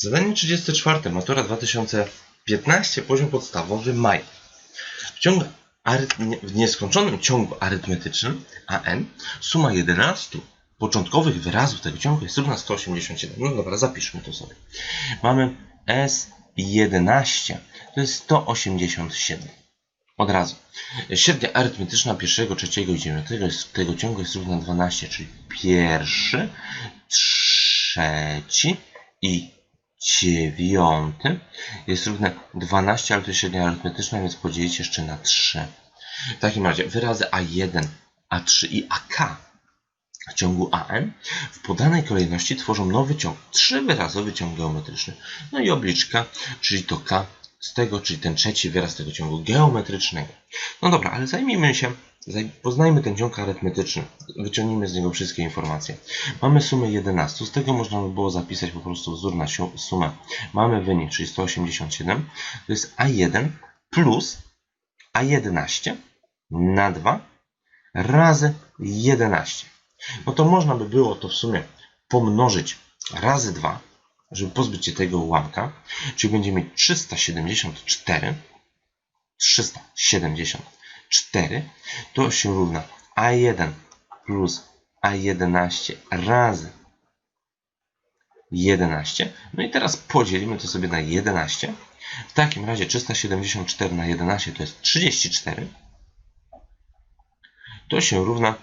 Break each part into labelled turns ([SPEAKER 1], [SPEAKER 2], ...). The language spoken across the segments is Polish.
[SPEAKER 1] Zadanie 34. Matura 2015. Poziom podstawowy maj. W, ciągu w nieskończonym ciągu arytmetycznym AN suma 11 początkowych wyrazów tego ciągu jest równa 187. No dobra, zapiszmy to sobie. Mamy S11 to jest 187. Od razu. Średnia arytmetyczna pierwszego, trzeciego i dziewiątego jest, tego ciągu jest równa 12, czyli pierwszy, trzeci i dziewiąty jest równe 12, ale to jest średnia arytmetyczna, więc podzielić jeszcze na 3. W takim razie wyrazy A1, A3 i AK w ciągu AN w podanej kolejności tworzą nowy ciąg, trzywyrazowy ciąg geometryczny. No i obliczka, czyli to K z tego, czyli ten trzeci wyraz tego ciągu geometrycznego. No dobra, ale zajmijmy się, poznajmy ten ciąg arytmetyczny, wyciągnijmy z niego wszystkie informacje. Mamy sumę 11, z tego można by było zapisać po prostu wzór na sumę. Mamy wynik, czyli 187, to jest A1 plus A11 na 2 razy 11. No to można by było to w sumie pomnożyć razy 2, żeby pozbyć się tego ułamka, czyli będziemy mieć 374, 374, to się równa A1 plus A11 razy 11. No i teraz podzielimy to sobie na 11. W takim razie 374 na 11 to jest 34. To się równa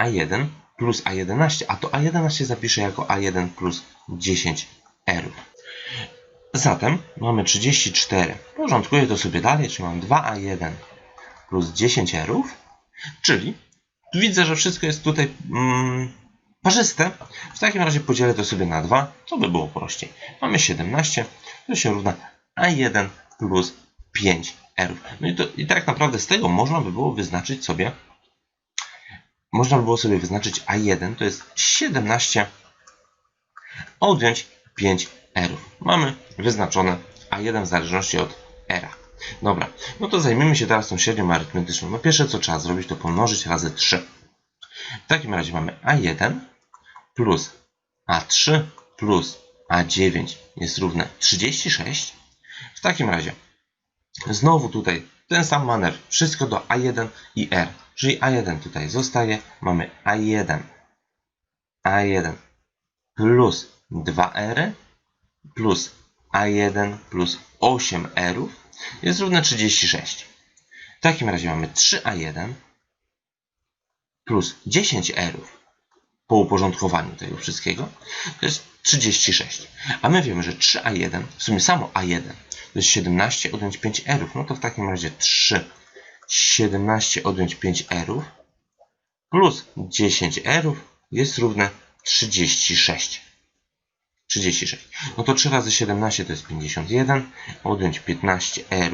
[SPEAKER 1] A1 plus A11, a to A11 zapiszę jako A1 plus 10 R. Zatem mamy 34. Porządkuję to sobie dalej, czyli mam 2A1 plus 10 R, czyli widzę, że wszystko jest tutaj mm, parzyste. W takim razie podzielę to sobie na 2, to by było prościej. Mamy 17, to się równa A1 plus 5 R. No i, to, i tak naprawdę z tego można by było wyznaczyć sobie można by było sobie wyznaczyć A1, to jest 17, odjąć 5 R. Mamy wyznaczone A1 w zależności od R. Dobra, no to zajmiemy się teraz tą średnią arytmetyczną. No pierwsze co trzeba zrobić to pomnożyć razy 3. W takim razie mamy A1 plus A3 plus A9 jest równe 36. W takim razie znowu tutaj ten sam manewr, wszystko do A1 i R. Czyli A1 tutaj zostaje, mamy A1, A1 plus 2R plus A1 plus 8R jest równe 36. W takim razie mamy 3A1 plus 10R po uporządkowaniu tego wszystkiego to jest 36. A my wiemy, że 3A1, w sumie samo A1 to jest 17 odjąć 5 R. No to w takim razie 3 17 odjąć 5 R plus 10 R jest równe 36. 36. No to 3 razy 17 to jest 51. Odjąć 15 R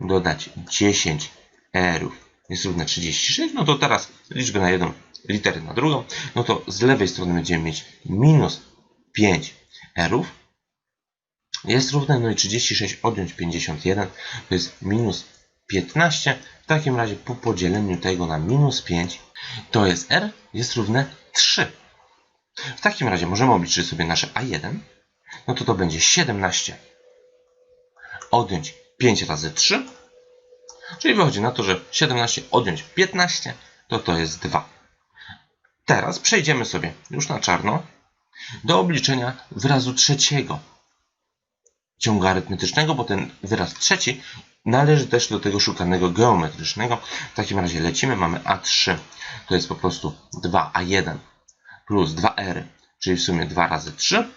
[SPEAKER 1] dodać 10 R jest równe 36. No to teraz liczby na jedną, litery na drugą. No to z lewej strony będziemy mieć minus 5 R jest równe, no i 36 odjąć 51 to jest minus 15. W takim razie po podzieleniu tego na minus 5 to jest R jest równe 3. W takim razie możemy obliczyć sobie nasze A1. No to to będzie 17 odjąć 5 razy 3. Czyli wychodzi na to, że 17 odjąć 15 to to jest 2. Teraz przejdziemy sobie już na czarno do obliczenia wyrazu trzeciego ciągu arytmetycznego, bo ten wyraz trzeci należy też do tego szukanego geometrycznego. W takim razie lecimy, mamy A3, to jest po prostu 2A1 plus 2R, czyli w sumie 2 razy 3,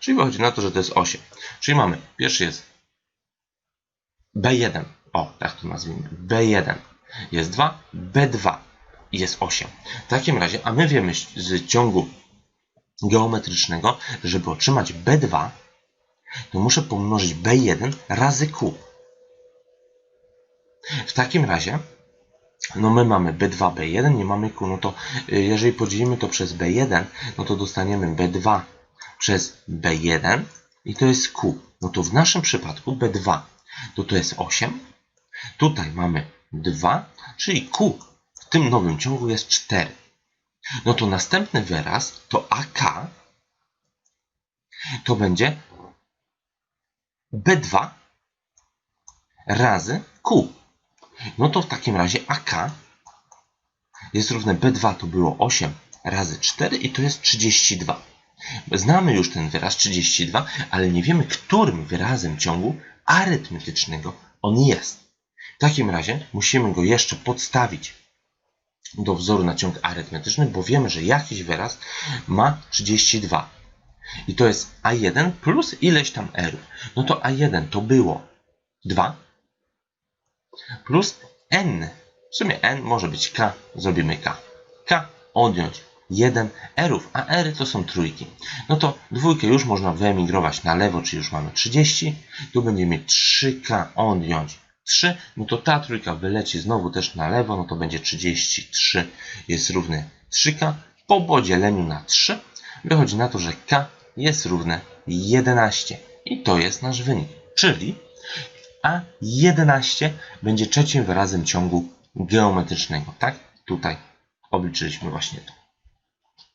[SPEAKER 1] czyli wychodzi na to, że to jest 8. Czyli mamy, pierwszy jest B1, o, tak to nazwijmy, B1 jest 2, B2 jest 8. W takim razie, a my wiemy z ciągu geometrycznego, żeby otrzymać B2, to muszę pomnożyć B1 razy Q. W takim razie, no my mamy B2, B1, nie mamy Q, no to y, jeżeli podzielimy to przez B1, no to dostaniemy B2 przez B1 i to jest Q. No to w naszym przypadku B2 to to jest 8. Tutaj mamy 2, czyli Q w tym nowym ciągu jest 4. No to następny wyraz to AK to będzie B2 razy Q. No to w takim razie AK jest równe B2 to było 8 razy 4 i to jest 32. Znamy już ten wyraz 32, ale nie wiemy, którym wyrazem ciągu arytmetycznego on jest. W takim razie musimy go jeszcze podstawić do wzoru na ciąg arytmetyczny, bo wiemy, że jakiś wyraz ma 32. I to jest A1 plus ileś tam R. No to A1 to było 2 plus N. W sumie N może być K, zrobimy K. K odjąć 1 Rów, a R to są trójki. No to dwójkę już można wyemigrować na lewo, czyli już mamy 30. Tu będziemy mieć 3K odjąć 3. No to ta trójka wyleci znowu też na lewo, no to będzie 33 jest równy 3K. Po podzieleniu na 3 wychodzi na to, że K jest równe 11. I to jest nasz wynik. Czyli A11 będzie trzecim wyrazem ciągu geometrycznego. Tak? Tutaj obliczyliśmy właśnie to.